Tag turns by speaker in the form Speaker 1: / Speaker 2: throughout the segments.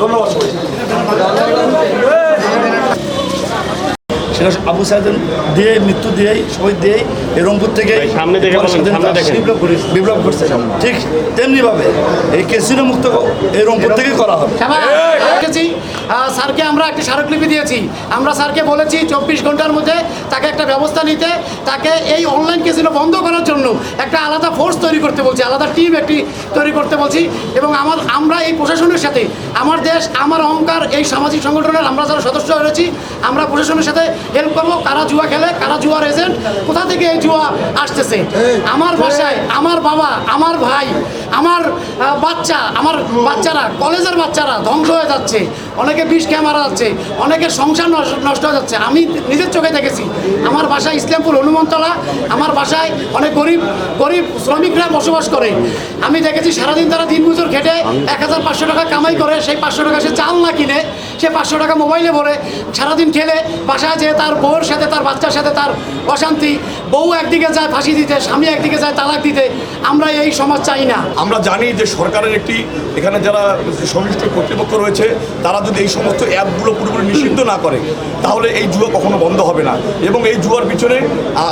Speaker 1: ধন্যবাদ সবাই সেটা আবু সাহেদ দিয়ে মৃত্যু দিয়েই সবাই দিয়েই এই রংপুর থেকে
Speaker 2: সামনে।
Speaker 1: বিপ্লব করছে। ঠিক তেমনিভাবে এই ক্যাসিনো মুক্ত এই রংপুর থেকেই করা হবে।
Speaker 3: স্যারকে আমরা একটি স্মারকলিপি দিয়েছি। আমরা স্যারকে বলেছি চব্বিশ ঘণ্টার মধ্যে তাকে একটা ব্যবস্থা নিতে তাকে এই অনলাইন কেসিনো বন্ধ করার জন্য একটা আলাদা ফোর্স তৈরি করতে বলছি আলাদা টিম একটি তৈরি করতে বলছি এবং আমার আমরা এই প্রশাসনের সাথে আমার দেশ আমার অহংকার এই সামাজিক সংগঠনের আমরা যারা সদস্য রয়েছি আমরা প্রশাসনের সাথে হেল্প করব। কারা জুয়া খেলে কারা জুয়ার এজেন্ট কোথা থেকে এই জুয়া আসতেছে। আমার বাসায় আমার বাবা আমার ভাই আমার বাচ্চা আমার বাচ্চারা কলেজের বাচ্চারা ধ্বংস হয়ে যাচ্ছে। অনেকে বিষ খেয়ে মারা যাচ্ছে অনেকে সংসার নষ্ট- নষ্ট হয়ে যাচ্ছে। আমি নিজের চোখে দেখেছি। আমার বাসায় ইসলামপুর হনুমন্তলা আমার বাসায় অনেক গরিব গরিব শ্রমিকরা বসবাস করে। আমি দেখেছি সারাদিন তারা দিন মজুর খেটে এক হাজার পাঁচশো টাকা কামাই করে সেই পাঁচশো টাকা সে চাল না কিনে সে পাঁচশো টাকা মোবাইলে ভরে সারাদিন খেলে বাসায় যেয়ে তার বউর সাথে, তার বাচ্চার সাথে, তার অশান্তি। বউ একদিকে যায় ফাঁসি দিতে, স্বামী একদিকে যায় তালাক দিতে, আমরা এই সমাজ চাই না।
Speaker 1: আমরা জানি যে সরকারের একটি, এখানে যারা সংশ্লিষ্ট কর্তৃপক্ষ রয়েছে, তারা যদি এই সমস্ত অ্যাপগুলো পুরোপুরি নিষিদ্ধ না করে, তাহলে এই জুয়া কখনো বন্ধ হবে না। এবং এই জুয়ার পিছনে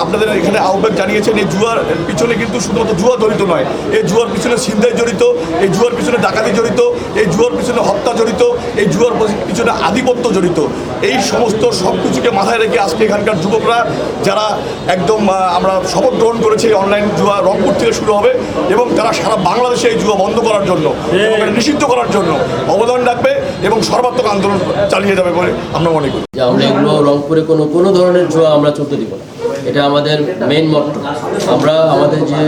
Speaker 1: আপনাদের এখানে আহ্বান জানিয়েছেন, এই জুয়ার পিছনে কিন্তু শুধুমাত্র জুয়া জড়িত নয়, এই জুয়ার পিছনে ছিনতাই জড়িত, এই জুয়ার পিছনে ডাকাতি জড়িত, এই জুয়ার পিছনে হত্যা জড়িত, এই জুয়ার পিছনে আধিপত্য জড়িত। এই সমস্ত সব কিছুকে মাথায় রেখে আজকে এখানকার যুবকরা যারা একদম আমরা শপথ গ্রহণ করেছি অনলাইন জুয়া রংপুর থেকে শুরু হবে এবং তারা সারা বাংলাদেশে এই জুয়া বন্ধ করার জন্য এবং নিষিদ্ধ করার জন্য অবদান রাখবে এবং সর্বাত্মক আন্দোলন চালিয়ে যাবে বলে আমরা মনে করি।
Speaker 4: যে আমরা এগুলো রংপুরে কোনো কোনো ধরনের জুয়া আমরা চলতে দিব না। এটা আমাদের মেইন মট্ট আমরা আমাদের যে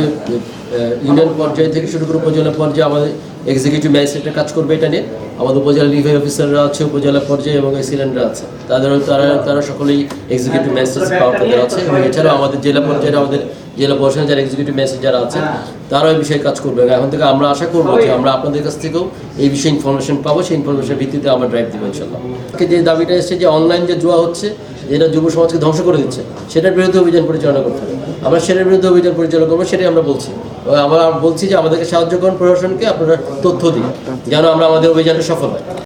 Speaker 4: ইউনিয়ন পর্যায় থেকে শুরু করে উপজেলা পর্যায়ে আমাদের এক্সিকিউটিভ ম্যাজিস্ট্রেটের কাজ করবে এটা নিয়ে। আমাদের উপজেলা লিভার অফিসাররা আছে, উপজেলা পর্যায়ে এবং এক্সিলেন্টরা আছে। তাদের তারা তারা সকলেই এক্সিকিউটিভ ম্যাজিস্ট্রেট পাওয়ার তাদের আছে। এবং এছাড়াও আমাদের জেলা পর্যায়ে আমাদের জেলা প্রশাসনের যারা এক্সিকিউটিভ ম্যাজিস্ট্রেট যারা আছে তারাও এই বিষয়ে কাজ করবে। এখন থেকে আমরা আশা করব যে আমরা আপনাদের কাছ থেকেও এই বিষয়ে ইনফরমেশন পাবো। সেই ইনফরমেশনের ভিত্তিতে আমরা ড্রাইভ দেবো ইনশাল্লাহ যে দাবিটা এসেছে যে অনলাইন যে জুয়া হচ্ছে, যেটা যুব সমাজকে ধ্বংস করে দিচ্ছে, সেটার বিরুদ্ধে অভিযান পরিচালনা করতে হবে। আমরা সেটার বিরুদ্ধে অভিযান পরিচালনা করব, সেটাই আমরা বলছি। আমরা বলছি যে আমাদেরকে সাহায্য করুন প্রশাসনকে, আপনারা তথ্য দিন। যেন আমরা আমাদের অভিযানে সফল হয়